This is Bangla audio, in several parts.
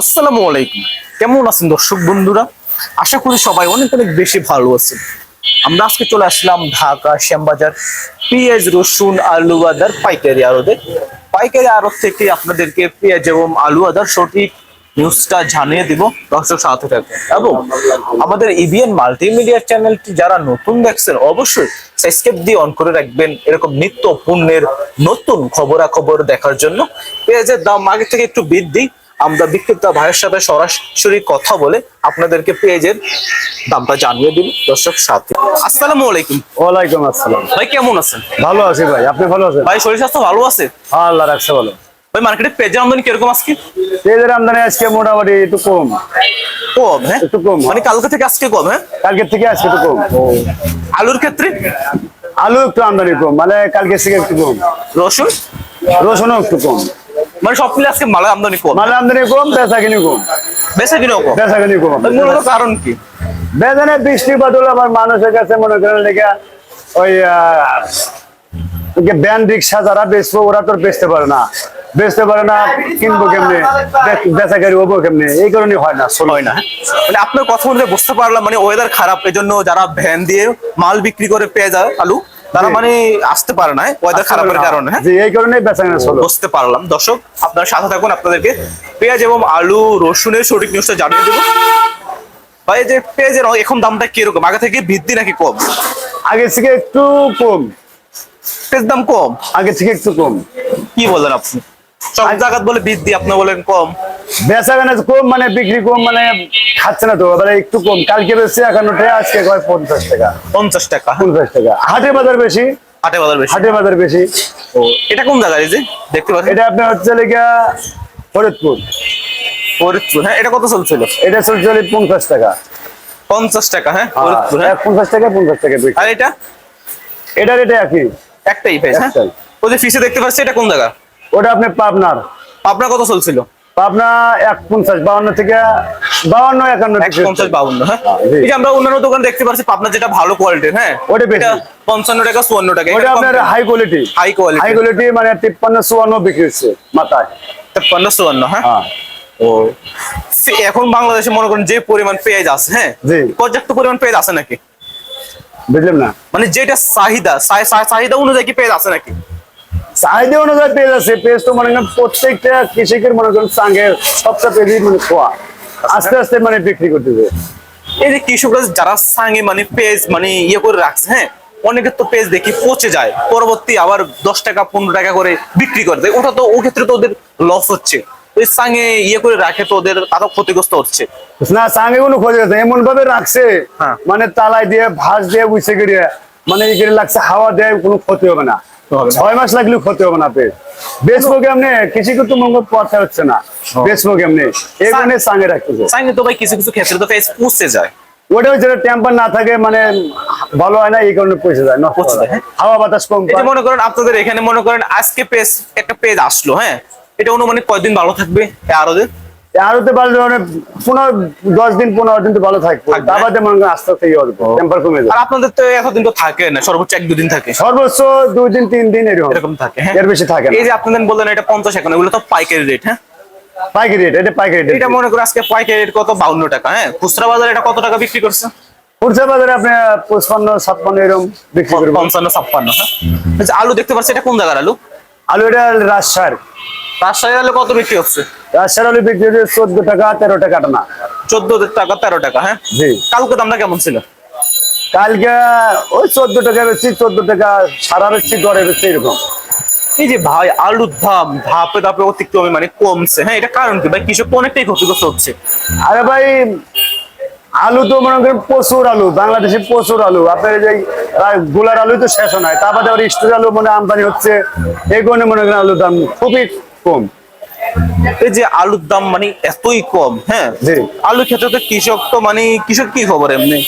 আসসালামু আলাইকুম। কেমন আছেন দর্শক বন্ধুরা? আশা করি সবাই অনেক অনেক বেশি ভালো আছেন। আমরা আজকে চলে আসলাম ঢাকা শ্যামবাজার পেঁয়াজ, রসুন আলু আদার পাইকারি আড়তে। পাইকারি আড়ত থেকে আপনাদেরকে পেঁয়াজ এবং আলু আদার সঠিক নিউজটা জানিয়ে দিব দর্শক সাথে থাকবেন এবং আমাদের ইবিএন মাল্টিমিডিয়া চ্যানেলটি যারা নতুন দেখছেন, অবশ্যই সাবস্ক্রাইব দিয়ে অন করে রাখবেন এরকম নিত্য পণ্যের নতুন খবরাখবর দেখার জন্য। পেঁয়াজের দাম আগে থেকে একটু বৃদ্ধি আমরা বিক্রেতা ভাইয়ের সাথে সরাসরি কথা বলে আপনাদেরকে পেঁয়াজের দামটা জানিয়ে দিন দর্শক সাথে। আসসালামু আলাইকুম। ওয়ালাইকুম আসসালাম। ভাই কেমন আছেন? ভালো আছি ভাই। আপনি ভালো আছেন? ভাই শরীর স্বাস্থ্য ভালো আছে? হ্যাঁ, আল্লাহ রাখছে ভালো। ভাই মার্কেটে পেঁয়াজের আমদানি কীরকম আজকে? পেঁয়াজের আমদানি আজকে মোটামুটি একটু কম। কম হ্যাঁ? একটু কম। মানে কালকে থেকে আজকে কম হ্যাঁ? কালকের থেকে আজকে একটু কম। আলুর ক্ষেত্রে? আলু একটু আমদানি কম মানে কালকে থেকে একটু কম। রসুন? রসুনও একটু কম। মানে সব মিলে আজকে মালা আমদানি কম। মাল আমদানি কম বেচা কিনি কম। বেশি কিনেও কম? বেচা কিনি কম মূলত কারণ কি? বেজানে বৃষ্টি বাদল আবার মানুষের কাছে মনে করেন লেগে ওই ব্যান রিক্সা যারা বেচবো ওরা তো বেচতে পারে না। বেচতে পারে না কিনবো কেমনে? বেচা গাড়ি হব কেমনে? এই কারণে হয় না হয় না? মানে আপনার কথা মধ্যে বুঝতে পারলাম মানে ওয়েদার খারাপ এজন্য যারা ভ্যান দিয়ে মাল বিক্রি করে পেয়ে যায় আলু তারা। মানে আসতে পারে না ওয়েদার খারাপের কারণে হ্যাঁ? এই কারণে বুঝতে পারলাম। দর্শক আপনার সাথে থাকুন আপনাদেরকে পেঁয়াজ এবং আলু রসুনের সঠিক নিউজটা জানিয়ে দেবো। ভাই যে পেঁয়াজের এখন দামটা কীরকম? আগে থেকে বৃদ্ধি নাকি কম? আগে থেকে একটু কম। পেঁয়াজ দাম কম? আগে থেকে একটু কম। কি বলেন আপনি? সব জায়গা বলে বৃদ্ধি আপনি বলেন কম। বেচা কেনা কম মানে বিক্রি কম মানে খাচ্ছে না তো এবারে একটু কম। কালকে বেশি একান্ন টাকা আজকে কয় পঞ্চাশ টাকা। পঞ্চাশ টাকা পঞ্চাশ টাকা। হাটে বাজার বেশি? হাটে বাজার বেশি। হাটে বাজার বেশি। ও, এটা কোন জায়গায় এই যে? দেখতে পাচ্ছেন এটা আপনার হচ্ছে লেগা ফরিদপুর। ফরিদপুর হ্যাঁ এটা কত চলছিল? এটা চলছে হলো পঞ্চাশ টাকা। পঞ্চাশ টাকা হ্যাঁ ফরিদপুর হ্যাঁ। পঞ্চাশ টাকা পঞ্চাশ টাকা আর এটা? এটা রেটে একই। একটাই পেজ হ্যাঁ। ওই যে ফিসে দেখতে পাচ্ছি এটা কোন জায়গা? ওটা আপনি পাবনার। আপনার কত চলছিল? পাবনা এক পঞ্চাশ বাউন্ন থেকে বাউন্ন একান্ন এক পঞ্চাশ বাউন্ন হ্যাঁ? আমরা অন্যান্য দোকান দেখতে পাচ্ছি যেটা ভালো কোয়ালিটির হ্যাঁ? ওটা বেশি। পঞ্চান্ন টাকা চুয়ান্ন টাকা ওটা আপনার high quality High quality। High quality মানে তিপ্পান্ন চুয়ান্ন বিক্রি হচ্ছে মাথায়। তেপ্পান্ন চুয়ান্ন হ্যাঁ? হ্যাঁ। ও। এখন বাংলাদেশে মনে করেন যে পরিমাণ পেঁয়াজ আছে হ্যাঁ। পর্যাপ্ত পরিমাণ পেঁয়াজ আছে নাকি? বুঝলাম না। মানে যেটা চাহিদা চাহিদা অনুযায়ী কি পেঁয়াজ আছে নাকি? চাহিদা অনুযায়ী পেজ আছে পেজ তো মনে করেন প্রত্যেকটা কৃষকের মনে করেন সঙ্গে সবটা পেজই মানে খোয়া। আস্তে আস্তে মানে বিক্রি করতেছে। এই যে কৃষকরা যারা সাঙ্গে মানে পেজ মানে ইয়ে করে রাখছে হ্যাঁ অনেকের তো পেজ দেখি পচে যায় পরবর্তী আবার দশ টাকা পনেরো টাকা করে বিক্রি করে দেয়। ওটা তো ও ক্ষেত্রে তো ওদের লস হচ্ছে। ওই সাঙ্গে ইয়ে করে রাখে তো ওদের আরও ক্ষতিগ্রস্ত হচ্ছে। না সঙ্গে কোনো খোঁজ গেছে এমন ভাবে রাখছে হ্যাঁ। মানে তালাই দিয়ে ভাস দিয়ে বুঝে গিয়ে মানে লাগছে হাওয়া দেয় কোনো ক্ষতি হবে না। হবে। ছয় মাস লাগলেও ক্ষতি হবে না কেমনে কৃষিকে তো মঙ্গল পথে হচ্ছে না। বেচবো কেমনে এই কারণে সঙ্গে রাখতেছে। সাঙ্গে তো ভাই কিছু কিছু ক্ষেত্রে তো পচে যায়। ওটা যেটা টেম্পার না থাকে মানে ভালো হয় না এই কারণে পয়সা যায় পচে যায়, হ্যাঁ। হাওয়া বাতাস কম মনে করেন আপনাদের এখানে মনে করেন আজকে পেজ একটা পেজ আসলো হ্যাঁ। এটা অনুমানিক কয়দিন ভালো থাকবে আরও দিন আরও তো ভালো মানে পনেরো দশ দিন পনেরো দিন তো ভালো থাকবে। থাকবে। তার মনে করেন আস্তে আস্তে ইয়ে টেম্পার কমে আর আপনাদের তো এতদিন তো থাকে না সর্বোচ্চ এক দুদিন থাকে। সর্বোচ্চ দুই দিন তিন দিন এরকম। এরকম থাকে হ্যাঁ। এর বেশি থাকে এই যে আপনাদের বললেন এটা পঞ্চাশ এখন এগুলো তো পাইকারি রেট হ্যাঁ? পাইকারি রেট এটা পাইকারি রেট এটা মনে করে আজকে পাইকারি রেট কত? বাউন্ন টাকা হ্যাঁ? খুচরা বাজারে এটা কত টাকা বিক্রি করছে? খুচরা বাজারে আপনি পঁচপান্ন ছাপ্পান্ন এরকম বিক্রি করবেন। পঞ্চান্ন ছাপ্পান্ন হ্যাঁ? আচ্ছা, আলু দেখতে পাচ্ছি এটা কোন জায়গার আলু? আলু এটা রাজশাহীর। রাজশাহী আলু কত বিক্রি হচ্ছে? রাজশাহীর আলু বিক্রি হচ্ছে চোদ্দ টাকা তেরো টাকা না চোদ্দ টাকা তেরো টাকা হ্যাঁ? জি। কালকে দামটা কেমন ছিল? কালকে ওই চোদ্দ টাকা বেশি চোদ্দ টাকা সারা বেশি দরে বেশি এরকম। এই যে ভাই আলুর দাম ধাপে ধাপে অতিক্রমে মানে কমছে। হ্যাঁ এটা কারণ কি ভাই? কৃষক অনেকটাই ক্ষতিগ্রস্ত হচ্ছে। আরে ভাই আলু তো মনে করেন প্রচুর আলু বাংলাদেশে প্রচুর আলু। আপনার যে গোলার আলু তো শেষ হয় তা বাদে আবার স্টোর আলু মনে আমদানি হচ্ছে। এই কারণে মনে করেন আলুর দাম খুবই কম। এই যে আলুর দাম মানে এতই কম হ্যাঁ? জি। আলুর ক্ষেত্রে তো কৃষক তো মানে কৃষক কি খবর এমনি?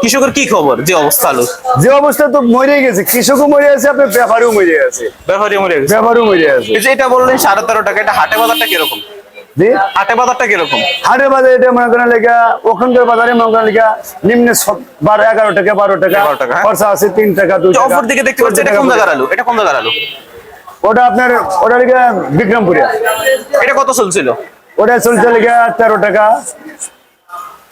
কৃষকের কি খবর যে অবস্থা আলু যে অবস্থা তো মরে গেছে কৃষকও মরে আছে আপনার ব্যাপারীও মরে আছে। ব্যাপারী মরে গেছে। ব্যাপারও মরে আছে। এটা বললেন সাড়ে তেরো টাকা এটা হাটে বাজারটা কীরকম? হাটে বাজারটা কীরকম? বাজারে এটা মনে করেন লেগা ওখানকার বাজারে মনে করেন লেগা নিম্নে সব- বারো এগারো টাকা বারো টাকা 11 টাকা, হ্যাঁ। খরচা আছে তিন টাকা দুই অপর দিকে দেখতে পাচ্ছি এটা কোন জায়গার আলু? এটা কোন জায়গার আলু? ওটা আপনার ওটা লিখে বিক্রমপুরিয়া এটা কত চলছিল? ওটা চলছে লিখে তেরো টাকা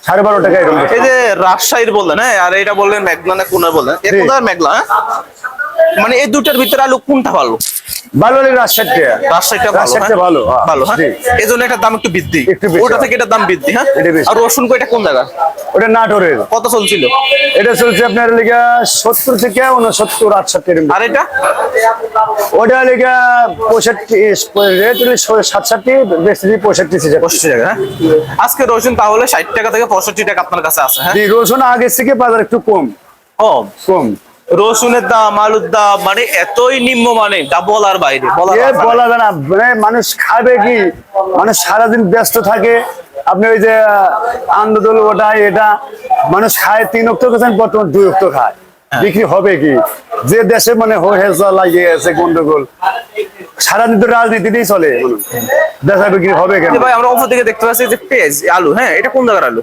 সাড়ে বারো টাকা এরকম এই যে রাজশাহীর বললেন হ্যাঁ? আর এটা বললেন মেঘলা না বললেন? এ মেঘলা হ্যাঁ? মানে এই দুটার ভিতরে আলু কোনটা ভালো? ভালো লাগে রাজশাহী রাজশাহীটা রাজশাহীটা হ্যাঁ? ভালো হ্যাঁ। ভালো হ্যাঁ। এই জন্য এটার দাম একটু বৃদ্ধি। একটু ওটা থেকে এটার দাম বৃদ্ধি হ্যাঁ? এটা আর রসুন কয়টা কোন জায়গা ওটা নাটোরের। কত চলছিল? এটা চলছে আপনার লিগা সত্তর থেকে উনসত্তর আটষট্টি। আর এটা? ওটা লিগা পঁয়ষট্টি রেট হলে সাতষট্টি বেশি পঁয়ষট্টি পঁয়ষট্টি টাকা হ্যাঁ? আজকে রসুন তাহলে ষাট টাকা থেকে পঁয়ষট্টি টাকা আপনার কাছে আছে হ্যাঁ? রসুন আগের থেকে বাজার একটু কম। কম? কম। রসুনের দাম আলুর দাম মানে এতই নিম্ন মানে বলার বাইরে। বলা যায় না মানে মানুষ খাবে কি? মানুষ সারাদিন ব্যস্ত থাকে। আপনি ওই যে আন্দোলন ওটা এটা মানুষ খায় তিন অক্ট খাচ্ছেন বর্তমান দুই অক্ট খায়। বিক্রি হবে কি? যে দেশে মানে হেজা লাগিয়ে আছে গন্ডগোল। সারাদিন তো রাজনীতিতেই চলে। বেচা বিক্রি হবে কেন? ভাই আমরা অপর দিকে দেখতে পাচ্ছি যে পেঁয়াজ আলু হ্যাঁ এটা কোন জায়গার আলু?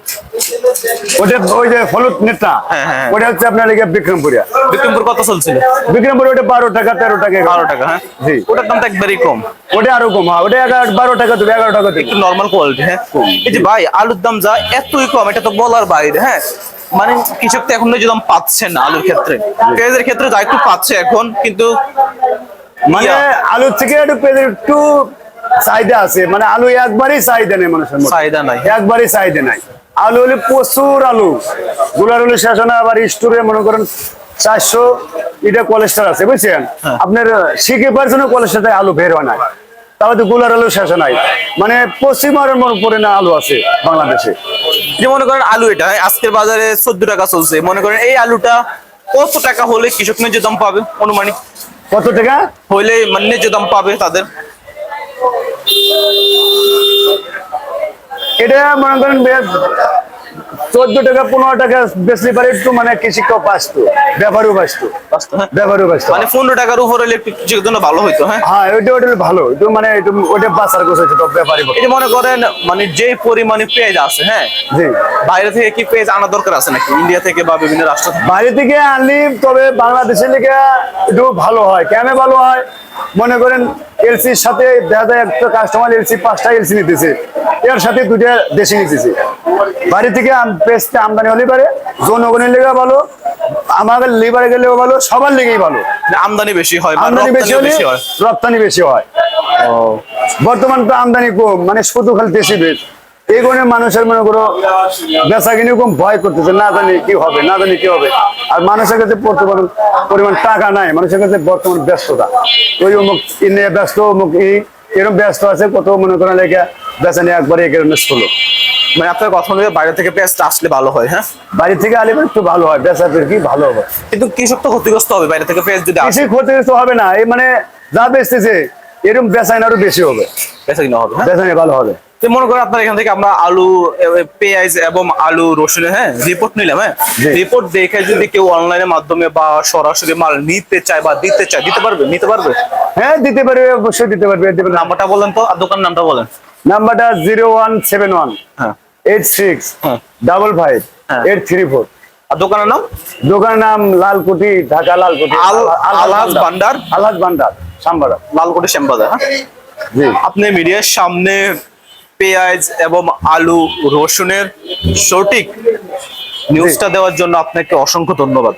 ওটা ওই যে হলুদ নেতা হ্যাঁ, হ্যাঁ। ওটা হচ্ছে আপনার এদিকে বিক্রমপুরিয়া বিক্রমপুর। কত চলছিল? বিক্রমপুর ওটা বারো টাকা তেরো টাকা। বারো টাকা হ্যাঁ? জি। ওটার একবারই কম। ওটা আরও কম হয় ওটা এগারো বারো টাকা এগারো টাকা একটু নর্মাল কোয়ালিটি হ্যাঁ? এই যে ভাই আলুর দাম যা এতই কম এটা তো বলার বাইরে হ্যাঁ? মানে কৃষক তো এখন যে দাম পাচ্ছে না আলুর ক্ষেত্রে। পেঁয়াজের ক্ষেত্রে যা একটু পাচ্ছে এখন কিন্তু মানে আলুর থেকে একটু পেঁয়াজের একটু চাহিদা আছে। মানে আলু একবারই চাহিদা নেই মানুষের চাহিদা নাই। একবারই চাহিদা নাই। আলু হলে প্রচুর আলু। গুলার হলে শেষ না আবার স্টোরে মনে করেন চারশো এটা কোলেস্টার আছে বুঝছেন? হ্যাঁ। আপনার শিখে পারছেন কোলেস্টার আলু বের হয় না। তাহলে তো গুলার আলু শেষ নাই। মানে পশ্চিমারের পরে না আলু আছে বাংলাদেশে। যে মনে করেন আলু এটা আজকের বাজারে চোদ্দ টাকা চলছে। মনে করেন এই আলুটা কত টাকা হলে কৃষক ন্যায্য দাম পাবে অনুমানিক? কত টাকা? হইলে মানে যে দাম পাবে তাদের। এটা মনে করেন চোদ্দ টাকা পনেরো টাকা বেশি পারে একটু মানে কৃষিকেও বাঁচতো ব্যাপারেও বাঁচতো বাস্তব, হ্যাঁ? ব্যাপারেও মানে পনেরো টাকার উপর হলে একটু জন্য ভালো হইতো হ্যাঁ? হ্যাঁ ওইটা ভালো একটু মানে একটু ওইটা বাঁচার গোছ হচ্ছে তো ব্যাপারই এই যে মনে করেন মানে যে পরিমাণে পেঁয়াজ আছে হ্যাঁ? জি। বাইরে থেকে কি পেঁয়াজ আনা দরকার আছে নাকি? ইন্ডিয়া থেকে বা বিভিন্ন রাষ্ট্র বাইরে থেকে আনলি তবে বাংলাদেশের লিগে একটু ভালো হয় কেন ভালো হয়? মনে করেন এলসির সাথে দেখা যায় একটা কাস্টমার এলসি পাঁচটা এলসি নিতেছে। এর সাথে দুইটা দেশি নিতেছে। বাইরে থেকে পেস্টে আমদানি হলে পারে জনগণের লেগে ভালো আমাদের লিবারে গেলেও ভালো সবার লেগেই ভালো। আমদানি বেশি হয় আমদানি বেশি হলে রপ্তানি বেশি হয়। বর্তমান তো আমদানি কম মানে শুধু খালি দেশি বেশ এই কারণে মানুষের মনে করো বেচা কিনে কম ভয় করতেছে না জানি কি হবে না জানি কি হবে। আর মানুষের কাছে বর্তমান পরিমাণ টাকা নাই মানুষের কাছে বর্তমান ব্যস্ততা। ওই অমুক ই নিয়ে ব্যস্ত অমুক ই এরকম ব্যস্ত আছে কত মনে করেন লেগে বেচা নিয়ে একবারে কারণে ষোলো মানে আপনার কথা অনুযায়ী বাইরে থেকে পেঁয়াজটা আসলে ভালো হয় হ্যাঁ? বাড়ি থেকে আলে একটু ভালো হয় বেচা কি ভালো হবে? কিন্তু কৃষক তো ক্ষতিগ্রস্ত হবে বাইরে থেকে পেঁয়াজ যদি আসে। বেশি ক্ষতি তো হবে না এই মানে যা বেচতেছে এরকম বেচাইন আরও বেশি হবে। বেচা কিনা হবে হ্যাঁ? বেচাইনে ভালো হবে। তো মনে করেন আপনার এখান থেকে আমরা আলু পেঁয়াজ এবং আলু রসুন হ্যাঁ রিপোর্ট নিলাম হ্যাঁ। রিপোর্ট দেখে যদি কেউ অনলাইনের মাধ্যমে বা সরাসরি মাল নিতে চায় বা দিতে চায় দিতে পারবে? নিতে পারবে? হ্যাঁ দিতে পারবে অবশ্যই দিতে পারবে নাম্বারটা বলেন তো আর দোকান নামটা বলেন। নাম্বারটা জিরো ওয়ান সেভেন ওয়ান হ্যাঁ। এইট সিক্স হ্যাঁ। ডাবল ফাইভ হ্যাঁ। Eight three four. আর দোকানের নাম? দোকানের নাম লালকুটি ঢাকা লালকুটি আল- আলহাজ ভান্ডার? আলহাজ ভান্ডার সাম্বারা লালকোটি শ্যামবাজার হ্যাঁ? জি। আপনি মিডিয়ার সামনে পেঁয়াজ এবং আলু রসুনের সঠিক নিউজটা দেওয়ার জন্য আপনাকে অসংখ্য ধন্যবাদ।